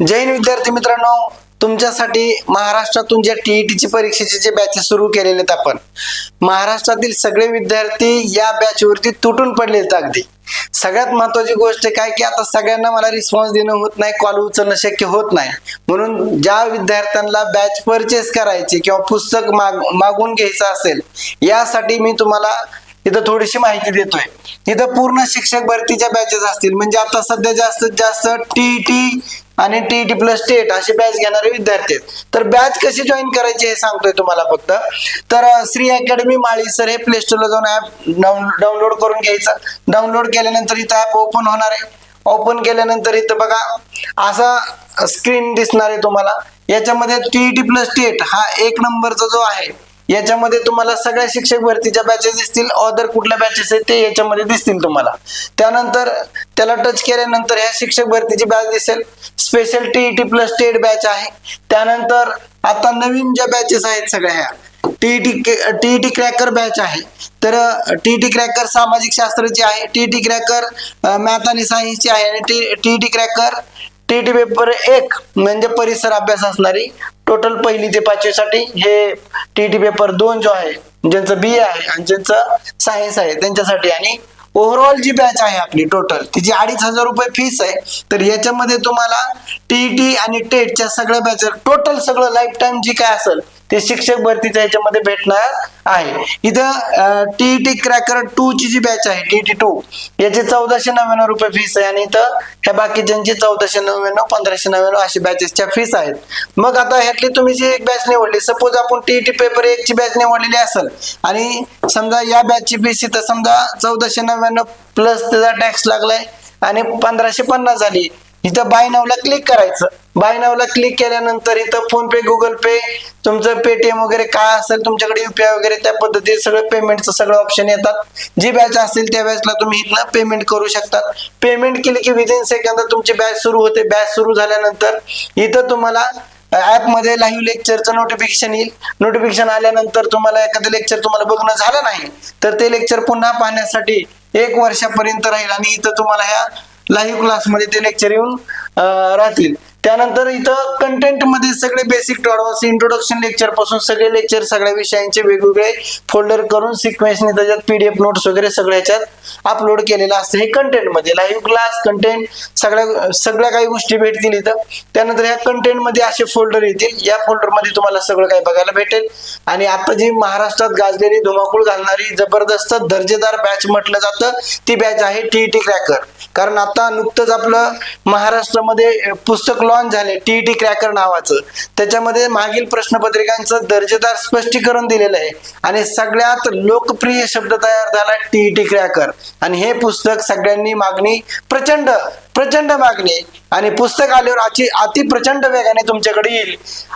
जैन विद्यार्थी मित्रांनो तुमच्यासाठी महाराष्ट्रातून ज्या टीईटीची परीक्षेचे जे बॅचेस सुरू केलेले आहेत आपण महाराष्ट्रातील सगळे विद्यार्थी या बॅचवरती तुटून पडलेले आहेत अगदी. सगळ्यात महत्वाची गोष्ट काय की आता सगळ्यांना मला रिस्पॉन्स देणं होत नाही कॉल उचलणं शक्य होत नाही. म्हणून ज्या विद्यार्थ्यांना बॅच परचेस करायची किंवा पुस्तक माग मागून घ्यायचं असेल यासाठी मी तुम्हाला इथं थोडीशी माहिती देतोय. इथं पूर्ण शिक्षक भरतीच्या बॅचेस असतील. म्हणजे आता सध्या जास्तीत जास्त टी टी आणि टीईटी प्लस टेट असे बॅच घेणारे विद्यार्थी आहेत. तर बॅच कशी जॉईन करायची हे सांगतोय तुम्हाला फक्त. तर श्री अकॅडमी माळी सर हे प्ले स्टोरला जाऊन ऍप डाउनलोड करून घ्यायचं. डाउनलोड केल्यानंतर इथं ऍप ओपन होणार आहे. ओपन केल्यानंतर इथं बघा असा स्क्रीन दिसणार आहे तुम्हाला. याच्यामध्ये टीईटी प्लस टेट हा एक नंबरचा जो आहे याच्यामध्ये तुम्हाला सगळ्या शिक्षक भरतीच्या बॅचेस दिसतील ऑदर कुठल्या बॅचेस आहेत ते याच्यामध्ये दिसतील तुम्हाला. त्यानंतर त्याला टच केल्यानंतर ह्या शिक्षक भरतीची बॅच दिसेल. Special TET plus state batch आहे. त्यानंतर आता नवीन ज्या बॅचेस आहेत सगळ्या ह्या टीईटी टीईटी क्रॅकर बॅच आहे. तर टीईटी क्रॅकर सामाजिक शास्त्राची आहे. टीईटी क्रॅकर मॅथ आणि सायन्सची आहे. आणि टीईटी क्रॅकर टीईटी पेपर एक म्हणजे परिसर अभ्यास असणारी टोटल पहिली ते पाचवी साठी हे टीटी पेपर दोन जो आहे ज्यांचं बी आहे आणि ज्यांचं सायन्स आहे त्यांच्यासाठी आणि ओव्हरऑल जी बॅच आहे आपली टोटल तिची अडीच हजार रुपये फीस आहे. तर याच्यामध्ये तुम्हाला टीईटी आणि टेटच्या सगळ्या बॅच टोटल सगळं लाईफ टाईम जी काय असेल ते शिक्षक भरतीच्या याच्यामध्ये भेटणार आहे. इथं टीईटी क्रॅकर टू ची जी बॅच आहे टीईटी टू याची चौदाशे नव्याण्णव रुपये फीस आहे आणि इथं ह्या बाकीच्यांची चौदाशे नव्याण्णव पंधराशे नव्याण्णव अशी बॅचेसच्या फीस आहेत. मग आता ह्यातली तुम्ही जी एक बॅच निवडली सपोज आपण टीईटी पेपर एक ची बॅच निवडलेली असेल आणि समजा या बॅचची फीस इथं समजा चौदाशे नव्याण्णव प्लस त्याचा टॅक्स लागलाय आणि पंधराशे पन्नास झाली इथं बाय नावला क्लिक करायचं. बाय नावला क्लिक केल्यानंतर इथं फोन पे गुगल पे तुमचं पेटीएम वगैरे काय असेल तुमच्याकडे युपीआय वगैरे त्या पद्धतीने सगळं पेमेंटचं सगळं ऑप्शन येतात. जी बॅच असेल त्या बॅचला तुम्ही इथनं पेमेंट करू शकतात. पेमेंट केली की विदिन सेकंद तुमची बॅच सुरू होते. बॅच सुरू झाल्यानंतर इथं तुम्हाला ॲपमध्ये लाईव्ह लेक्चरचं नोटिफिकेशन येईल. नोटिफिकेशन आल्यानंतर तुम्हाला एखादं लेक्चर तुम्हाला बघणं झालं नाही तर ते लेक्चर पुन्हा पाहण्यासाठी एक वर्षापर्यंत राहील आणि इथं तुम्हाला ह्या लाईव्ह क्लासमध्ये ते लेक्चर येऊन राहतील. त्यानंतर इथं कंटेंटमध्ये सगळे बेसिक टू ऍडव्हान्स इंट्रोडक्शन लेक्चरपासून सगळे लेक्चर सगळ्या विषयांचे वेगवेगळे फोल्डर करून सिक्वेन्सने त्याच्यात पीडीएफ नोट्स वगैरे सगळ्या याच्यात अपलोड केलेलं असतं. हे कंटेंटमध्ये लाईव्ह क्लास कंटेंट सगळ्या सगळ्या काही गोष्टी भेटतील इथं. त्यानंतर ह्या कंटेंटमध्ये असे फोल्डर येतील. या फोल्डरमध्ये तुम्हाला सगळं काही बघायला भेटेल. आणि आता जी महाराष्ट्रात गाजलेली धुमाकूळ घालणारी जबरदस्त दर्जेदार बॅच म्हटलं जातं ती बॅच आहे टी टी क्रॅकर कारण आता नुकतंच आपलं महाराष्ट्रामध्ये पुस्तक लॉन्च झाले. टीईटी क्रॅकर नावाचं. त्याच्यामध्ये मागील प्रश्नपत्रिकांचं दर्जेदार स्पष्टीकरण दिलेलं आहे. आणि सगळ्यात लोकप्रिय शब्द तयार झाला टीईटी क्रॅकर आणि हे पुस्तक सगळ्यांनी मागणी प्रचंड प्रचंड मागणी आणि पुस्तक आल्यावर अति अति प्रचंड वेगाने तुमच्याकडे येईल.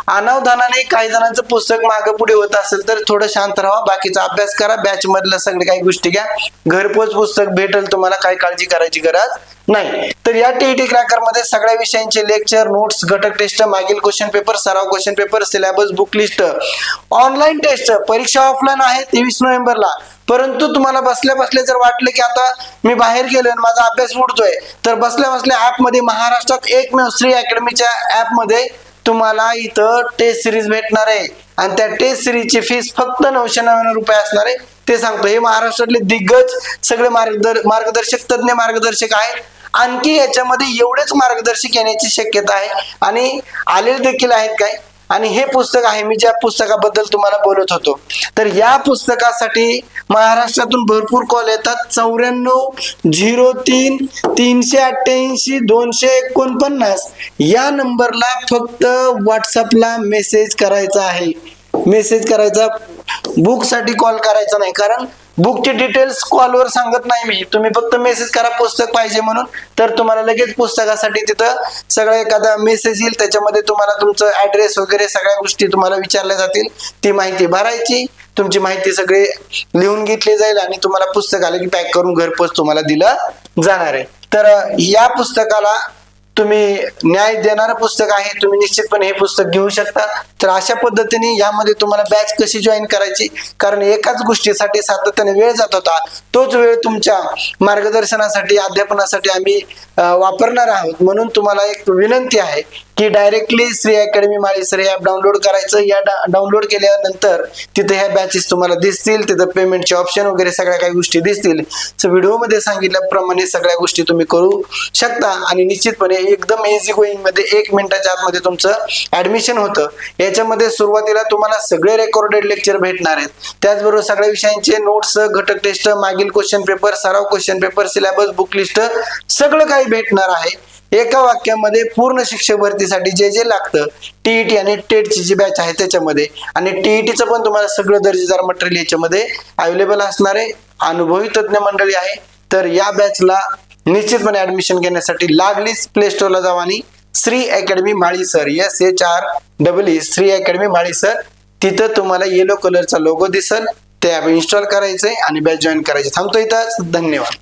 अनावधानाने काही जणांचं पुस्तक मागे पुढे होत असेल तर थोडं शांत राहा. बाकीचा अभ्यास करा. बॅच मधल्या सगळे काही गोष्टी घ्या. घरपोच पुस्तक भेटेल तुम्हाला. काही काळजी करायची गरज नाही. तर या टीईटी क्रॅकरमध्ये सगळ्या विषयांचे लेक्चर नोट्स घटक टेस्ट मागील क्वेश्चन पेपर सराव question paper syllabus book list online test परीक्षा ऑफलाईन आहे. तेवीस नोव्हेंबरला. परंतु तुम्हाला बसल्या बसल्या जर वाटलं की आता मी बाहेर गेलो आणि माझा अभ्यास उडतोय तर बसल्या बसल्या ॲपमध्ये महाराष्ट्रात एकमेव श्री अकॅडमीच्या ॲपमध्ये तुम्हाला इथं टेस्ट सिरीज भेटणार आहे. आणि त्या टेस्ट सिरीजची फीस फक्त नऊशे नव्याण्णव रुपये असणार आहे. ते सांगतो हे महाराष्ट्रातले दिग्गज सगळे मार्गदर मार्गदर्शक तज्ज्ञ मार्गदर्शक आहेत आणखी याच्यामध्ये एवढेच मार्गदर्शक येण्याची शक्यता आहे. आणि आलेले देखील आहेत काय? आणि हे पुस्तक आहे मी ज्या पुस्तकाबद्दल तुम्हाला बोलत होतो. तर या पुस्तकासाठी महाराष्ट्रातून भरपूर कॉल येतात. चौऱ्याण्णव झिरो तीन तीनशे अठ्ठ्याऐंशी दोनशे एकोणपन्नास. या नंबरला फक्त व्हॉट्सअपला मेसेज करायचा आहे. मेसेज करायचा. बुकसाठी कॉल करायचा नाही कारण बुकचे डिटेल्स कॉलवर सांगत नाही मी. तुम्ही फक्त मेसेज करा पुस्तक पाहिजे म्हणून. तर तुम्हाला लगेच पुस्तकासाठी तिथं सगळं एखादा मेसेज येईल. त्याच्यामध्ये तुम्हाला तुमचं ऍड्रेस वगैरे सगळ्या गोष्टी तुम्हाला विचारल्या जातील. ती माहिती भरायची. तुमची माहिती सगळी लिहून घेतली जाईल आणि तुम्हाला पुस्तक आलं की पॅक करून घरपोच तुम्हाला दिलं जाणार आहे. तर या पुस्तकाला तुम्ही न्याय देणारं पुस्तक आहे तुम्ही निश्चितपणे हे पुस्तक घेऊ शकता. तर अशा पद्धतीने यामध्ये तुम्हाला बॅच कशी जॉईन करायची? कारण एकाच गोष्टीसाठी सातत्याने वेळ जात होता. तोच वेळ तुमच्या मार्गदर्शनासाठी अध्यापनासाठी आम्ही वापरणार आहोत. म्हणून तुम्हाला एक विनंती आहे की directly Shri academy Mali sir हे ॲप डाउनलोड करायचं. या डाउनलोड केल्यानंतर तिथे ह्या बॅचेस तुम्हाला दिसतील. तिथं पेमेंटचे ऑप्शन वगैरे सगळ्या काही गोष्टी दिसतील. सो व्हिडिओमध्ये सांगितल्याप्रमाणे सगळ्या गोष्टी तुम्ही करू शकता. आणि निश्चितपणे एकदम इझी गोईंगमध्ये एक मिनिटाच्या आतमध्ये तुमचं ॲडमिशन होतं. याच्यामध्ये सुरुवातीला तुम्हाला सगळे रेकॉर्डेड लेक्चर भेटणार आहेत. त्याचबरोबर सगळ्या विषयांचे नोट्स घटक टेस्ट मागील क्वेश्चन पेपर सराव question paper syllabus book list सगळं काही भेटणार आहे. एका वाक्यामध्ये पूर्ण शिक्षक भरतीसाठी जे जे लागतं टीईटी आणि टेटची जी बॅच आहे त्याच्यामध्ये. आणि टीईटीचं पण तुम्हाला सगळं दर्जेदार मटेरियल याच्यामध्ये अवेलेबल असणार आहे. अनुभवी तज्ज्ञ मंडळी आहे. तर या बॅचला निश्चितपणे ऍडमिशन घेण्यासाठी लागलीच प्ले स्टोरला जावा आणि Shri academy Mali sir S H R double E Shri academy Mali sir तिथं तुम्हाला येलो कलरचा लोगो दिसल. ते ॲप इन्स्टॉल करायचंय आणि बॅच जॉईन करायचे थांबतो इथंच धन्यवाद.